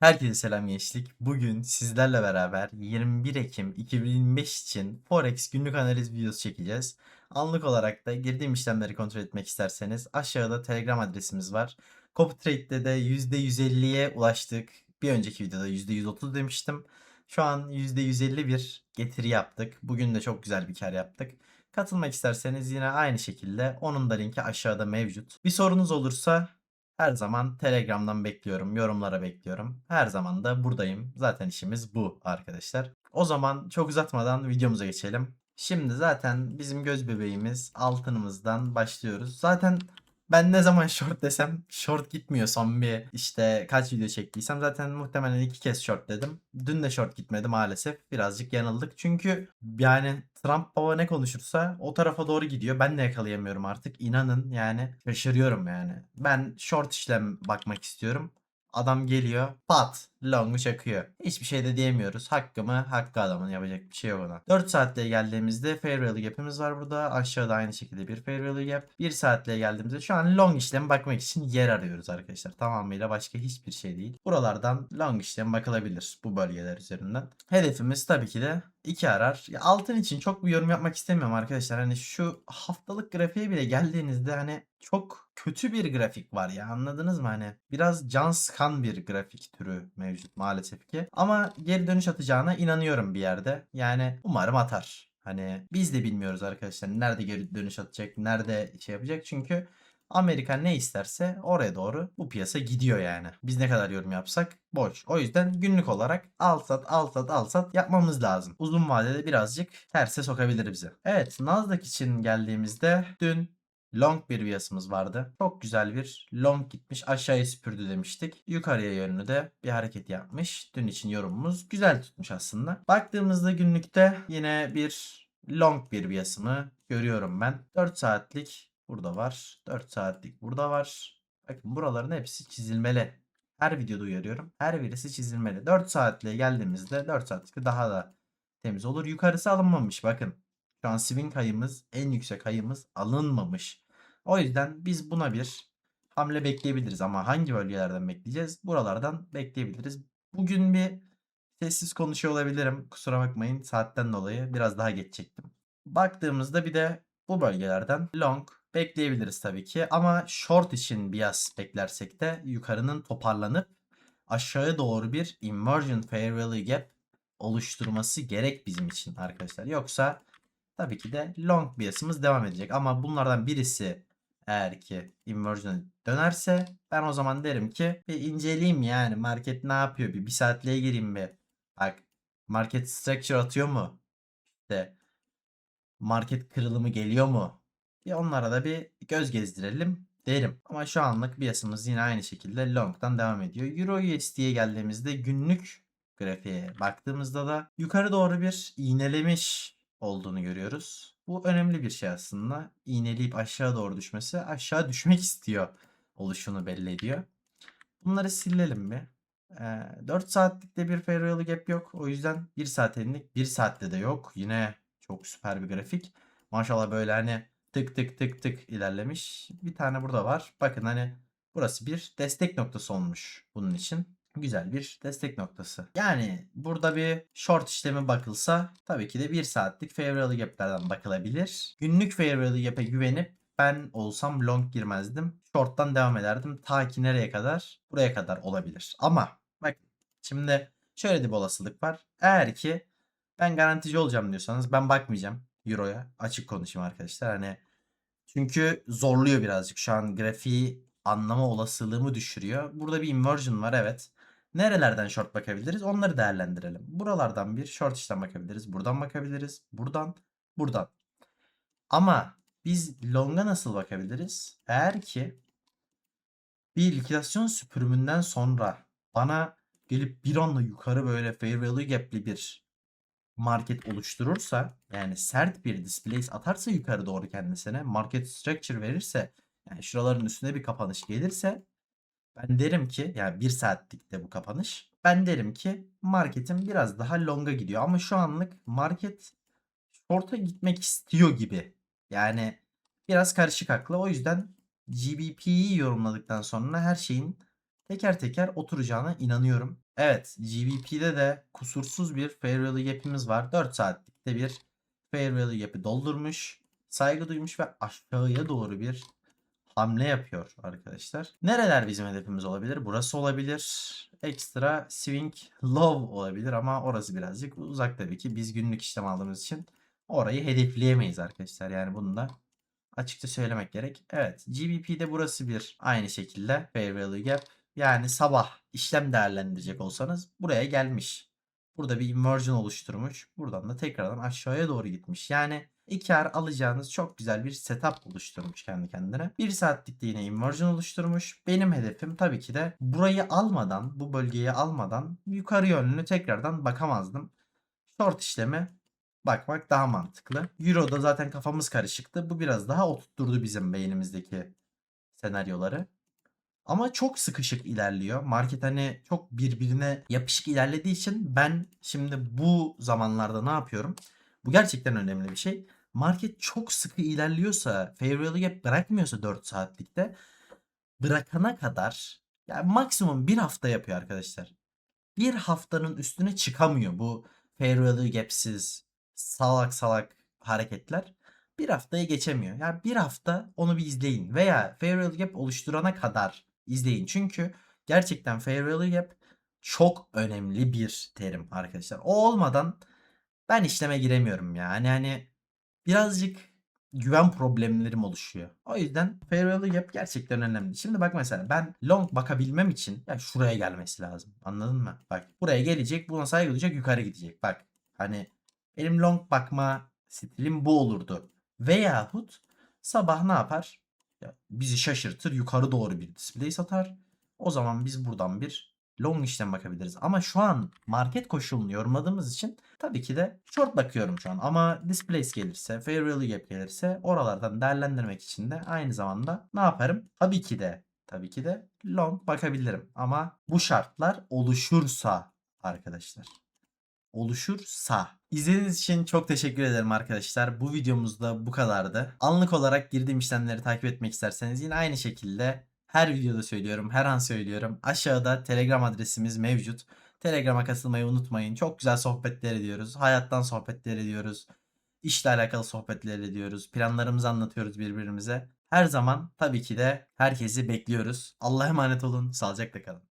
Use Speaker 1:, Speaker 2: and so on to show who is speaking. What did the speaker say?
Speaker 1: Herkese selam gençlik. Bugün sizlerle beraber 21 Ekim 2025 için Forex günlük analiz videosu çekeceğiz. Anlık olarak da girdiğim işlemleri kontrol etmek isterseniz aşağıda Telegram adresimiz var. CopyTrade'de de %150'ye ulaştık. Bir önceki videoda %130 demiştim. Şu an %151 getiri yaptık. Bugün de çok güzel bir kar yaptık. Katılmak isterseniz yine aynı şekilde onun da linki aşağıda mevcut. Bir sorunuz olursa her zaman Telegram'dan bekliyorum, yorumlara bekliyorum. Her zaman da buradayım. Zaten işimiz bu arkadaşlar. O zaman çok uzatmadan videomuza geçelim. Şimdi zaten bizim göz bebeğimiz altınımızdan başlıyoruz. Zaten ben ne zaman short desem short gitmiyor son bir işte kaç video çektiysem zaten muhtemelen iki kez short dedim. Dün de short gitmedi maalesef. Birazcık yanıldık. Çünkü yani Trump baba ne konuşursa o tarafa doğru gidiyor. Ben de yakalayamıyorum artık. İnanın yani şaşırıyorum yani. Ben short işlem bakmak istiyorum. Adam geliyor pat longu çakıyor. Hiçbir şey de diyemiyoruz. Hakkı mı? Hakkı adamın yapacak bir şey yok ona. 4 saatle geldiğimizde value gap'imiz var burada. Aşağıda aynı şekilde bir value gap. 1 saatle geldiğimizde şu an long işlem bakmak için yer arıyoruz arkadaşlar. Tamamıyla başka hiçbir şey değil. Buralardan long işlem bakılabilir bu bölgeler üzerinden. Hedefimiz tabii ki de 2 arar. Ya altın için çok bir yorum yapmak istemiyorum arkadaşlar. Hani şu haftalık grafiğe bile geldiğinizde hani çok kötü bir grafik var ya anladınız mı hani biraz can sıkan bir grafik türü mevcut maalesef ki ama geri dönüş atacağına inanıyorum bir yerde yani umarım atar hani biz de bilmiyoruz arkadaşlar nerede geri dönüş atacak nerede şey yapacak çünkü Amerika ne isterse oraya doğru bu piyasa gidiyor yani. Biz ne kadar yorum yapsak boş. O yüzden günlük olarak al sat al sat al sat yapmamız lazım. Uzun vadede birazcık terse sokabilir bizi. Evet Nasdaq için geldiğimizde dün long bir piyasımız vardı. Çok güzel bir long gitmiş aşağıya süpürdü demiştik. Yukarıya yönlü de bir hareket yapmış. Dün için yorumumuz güzel tutmuş aslında. Baktığımızda günlükte yine bir long bir piyasımı görüyorum ben. 4 saatlik burada var. 4 saatlik burada var. Bakın buraların hepsi çizilmeli. Her videoda uyarıyorum. Her birisi çizilmeli. 4 saatliğe geldiğimizde 4 saatlik daha da temiz olur. Yukarısı alınmamış bakın. Şu an swing ayımız en yüksek ayımız alınmamış. O yüzden biz buna bir hamle bekleyebiliriz ama hangi bölgelerden bekleyeceğiz? Buralardan bekleyebiliriz. Bugün bir sessiz konuşuyor olabilirim. Kusura bakmayın saatten dolayı biraz daha geç çektim. Baktığımızda bir de bu bölgelerden long bekleyebiliriz tabii ki ama short için bias beklersek de yukarının toparlanıp aşağıya doğru bir inversion fair value gap oluşturması gerek bizim için arkadaşlar. Yoksa tabii ki de long biasımız devam edecek ama bunlardan birisi eğer ki inversion'a dönerse ben o zaman derim ki bir inceleyeyim yani market ne yapıyor bir, bir saatliğe gireyim bir. Bak market structure atıyor mu? İşte market kırılımı geliyor mu? Bir onlara da bir göz gezdirelim derim. Ama şu anlık biasımız yine aynı şekilde long'dan devam ediyor. Euro USD'ye geldiğimizde günlük grafiğe baktığımızda da yukarı doğru bir iğnelemiş olduğunu görüyoruz. Bu önemli bir şey aslında. İğneleyip aşağı doğru düşmesi aşağı düşmek istiyor oluşunu belli ediyor. Bunları silelim bir. Ee, 4 saatlikte bir value gap yok. O yüzden 1 saat enlik 1 saatte de yok. Yine çok süper bir grafik. Maşallah böyle hani tık tık tık tık ilerlemiş. Bir tane burada var. Bakın hani burası bir destek noktası olmuş bunun için. Güzel bir destek noktası. Yani burada bir short işlemi bakılsa tabii ki de 1 saatlik value gap'lerden bakılabilir. Günlük value gap'e güvenip ben olsam long girmezdim. Short'tan devam ederdim. Ta ki nereye kadar? Buraya kadar olabilir. Ama bak şimdi şöyle de bir olasılık var. Eğer ki ben garantici olacağım diyorsanız ben bakmayacağım Euro'ya. Açık konuşayım arkadaşlar. Hani çünkü zorluyor birazcık. Şu an grafiği anlama olasılığımı düşürüyor. Burada bir inversion var evet. Nerelerden short bakabiliriz? Onları değerlendirelim. Buralardan bir short işlem bakabiliriz. Buradan bakabiliriz. Buradan, buradan. Ama biz long'a nasıl bakabiliriz? Eğer ki bir likidasyon süpürümünden sonra bana gelip bir anda yukarı böyle fair value gap'li bir market oluşturursa yani sert bir displace atarsa yukarı doğru kendisine market structure verirse yani şuraların üstüne bir kapanış gelirse ben derim ki yani bir saatlikte bu kapanış ben derim ki marketin biraz daha longa gidiyor ama şu anlık market short'a gitmek istiyor gibi yani biraz karışık aklı o yüzden GBP'yi yorumladıktan sonra her şeyin teker teker oturacağına inanıyorum. Evet, GBP'de de kusursuz bir fair value gap'imiz var. 4 saatlikte bir fair value gap'i doldurmuş. Saygı duymuş ve aşağıya doğru bir hamle yapıyor arkadaşlar. Nereler bizim hedefimiz olabilir? Burası olabilir. Ekstra swing low olabilir ama orası birazcık uzak tabii ki. Biz günlük işlem aldığımız için orayı hedefleyemeyiz arkadaşlar. Yani bunu da açıkça söylemek gerek. Evet GBP'de burası bir aynı şekilde fair value gap. Yani sabah işlem değerlendirecek olsanız buraya gelmiş. Burada bir inversion oluşturmuş. Buradan da tekrardan aşağıya doğru gitmiş. Yani iki ar alacağınız çok güzel bir setup oluşturmuş kendi kendine. Bir saatlikte yine inversion oluşturmuş. Benim hedefim tabii ki de burayı almadan, bu bölgeyi almadan yukarı yönlü tekrardan bakamazdım. Short işlemi bakmak daha mantıklı. Euro'da zaten kafamız karışıktı. Bu biraz daha oturtturdu bizim beynimizdeki senaryoları. Ama çok sıkışık ilerliyor. Market hani çok birbirine yapışık ilerlediği için ben şimdi bu zamanlarda ne yapıyorum? Bu gerçekten önemli bir şey. Market çok sıkı ilerliyorsa, value gap bırakmıyorsa 4 saatlikte bırakana kadar yani maksimum bir hafta yapıyor arkadaşlar. Bir haftanın üstüne çıkamıyor bu value gap'siz salak salak hareketler. Bir haftayı geçemiyor. Yani bir hafta onu bir izleyin veya value gap oluşturana kadar izleyin. Çünkü gerçekten fair value gap çok önemli bir terim arkadaşlar. O olmadan ben işleme giremiyorum yani hani birazcık güven problemlerim oluşuyor. O yüzden fair value gap gerçekten önemli. Şimdi bak mesela ben long bakabilmem için ya şuraya gelmesi lazım. Anladın mı? Bak buraya gelecek, buna saygı duyacak, yukarı gidecek. Bak hani benim long bakma stilim bu olurdu. Veyahut sabah ne yapar? Bizi şaşırtır, yukarı doğru bir display satar. O zaman biz buradan bir long işlem bakabiliriz. Ama şu an market koşulunu yorumladığımız için tabii ki de short bakıyorum şu an. Ama displays gelirse, fair value gap gelirse oralardan değerlendirmek için de aynı zamanda ne yaparım? Tabii ki de tabii ki de long bakabilirim. Ama bu şartlar oluşursa arkadaşlar oluşursa. İzlediğiniz için çok teşekkür ederim arkadaşlar. Bu videomuzda bu kadardı. Anlık olarak girdiğim işlemleri takip etmek isterseniz yine aynı şekilde her videoda söylüyorum, her an söylüyorum. Aşağıda Telegram adresimiz mevcut. Telegram'a katılmayı unutmayın. Çok güzel sohbetler ediyoruz. Hayattan sohbetler ediyoruz. İşle alakalı sohbetler ediyoruz. Planlarımızı anlatıyoruz birbirimize. Her zaman tabii ki de herkesi bekliyoruz. Allah'a emanet olun. Sağlıcakla kalın.